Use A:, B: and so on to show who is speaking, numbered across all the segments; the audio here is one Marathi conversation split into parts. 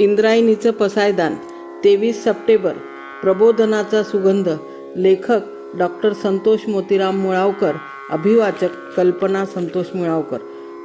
A: इंद्रायणीचं पसायदान तेवीस सप्टेंबर प्रबोधनाचा सुगंध लेखक डॉक्टर संतोष मोतीराम मुळावकर अभिवाचक कल्पना संतोष मुळावकर.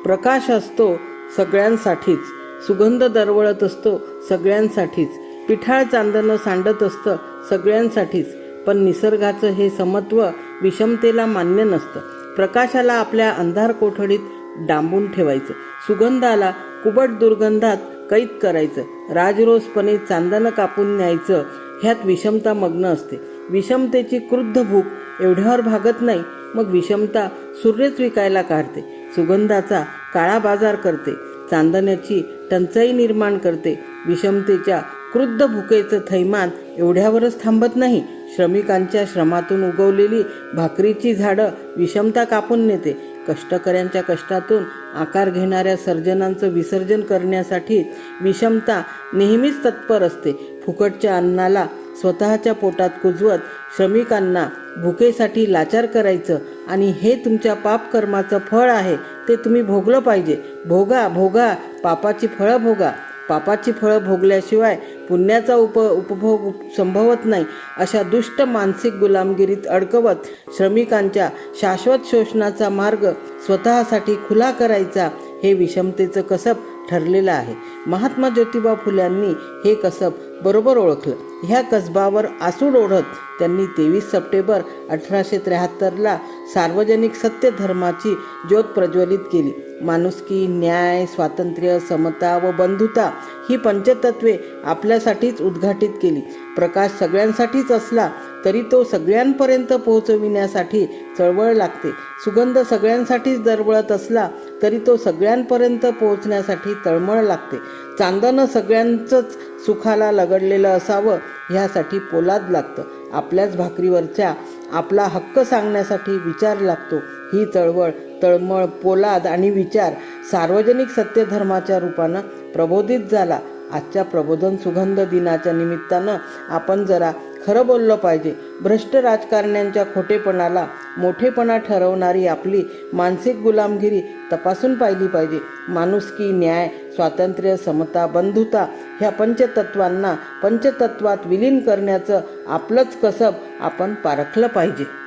A: प्रकाश असतो सगळ्यांसाठीच सुगंध दरवळत असतो सगळ्यांसाठीच पिठाळ चांदणं सांडत असतं सगळ्यांसाठीच पण निसर्गाचं हे समत्व विषमतेला मान्य नसतं. प्रकाशाला आपल्या अंधार कोठडीत डांबून ठेवायचं. सुगंधाला कुबट दुर्गंधात कैद करायचं. राजरोसपणे चांदणं कापून न्यायचं ह्यात विषमता मग्न असते. विषमतेची क्रुद्ध भूक एवढ्यावर भागत नाही मग विषमता सूर्यच विकायला काढते. सुगंधाचा काळा बाजार करते चांदण्याची टंचाई निर्माण करते. विषमतेच्या क्रुद्ध भुकेचं थैमान एवढ्यावरच थांबत नाही. श्रमिकांच्या श्रमातून उगवलेली भाकरीची झाडं विषमता कापून नेते. कष्टकऱ्यांच्या कष्टातून आकार घेणाऱ्या सर्जनांचं विसर्जन करण्यासाठी विषमता नेहमीच तत्पर असते. फुकटच्या अन्नाला स्वतःच्या पोटात कुजवत श्रमिकांना भुकेसाठी लाचार करायचं आणि हे तुमच्या पापकर्माचं फळ आहे ते तुम्ही भोगलं पाहिजे. भोगा भोगा पापाची फळं भोगा. पापाची फळं भोगल्याशिवाय पुण्याचा उप उपभोग संभवत नाही अशा दुष्ट मानसिक गुलामगिरीत अडकवत श्रमिकांच्या शाश्वत शोषणाचा मार्ग स्वतःसाठी खुला करायचा हे विषमतेचं कसब ठरलेलं आहे. महात्मा ज्योतिबा फुल्यांनी हे कसब बरोबर ओळखलं. ह्या कसबावर आसूड ओढत त्यांनी तेवीस सप्टेंबर अठराशे त्र्याहत्तरला सार्वजनिक सत्य धर्माची ज्योत प्रज्वलित केली. माणुसकी न्याय स्वातंत्र्य समता व बंधुता ही पंचतत्वे आपल्यासाठीच उद्घाटित केली. प्रकाश सगळ्यांसाठीच असला तरी तो सगळ्यांपर्यंत पोहोचविण्यासाठी चळवळ लागते. सुगंध सगळ्यांसाठीच दरवळत असला तरी तो सगळ्यांपर्यंत पोहोचण्यासाठी तळमळ लागते. चांदनं सगळ्यांचंच सुखाला लगडलेलं असावं ह्यासाठी पोलाद लागतं. आपल्याच भाकरीवरच्या आपला हक्क सांगण्यासाठी विचार लागतो. ही चळवळ तळमळ पोलाद आणि विचार सार्वजनिक सत्यधर्माच्या रूपानं प्रबोधित झाला. आजच्या प्रबोधन सुगंध दिनाच्या निमित्तानं आपण जरा खरं बोललं पाहिजे. भ्रष्ट राजकारण्यांच्या खोटेपणाला मोठेपणा ठरवणारी आपली मानसिक गुलामगिरी तपासून पाहिली पाहिजे. माणुसकी न्याय स्वातंत्र्य समता बंधुता ह्या पंचतत्वांना पंचतत्वात विलीन करण्याचं आपलंच कसब आपण पारखलं पाहिजे.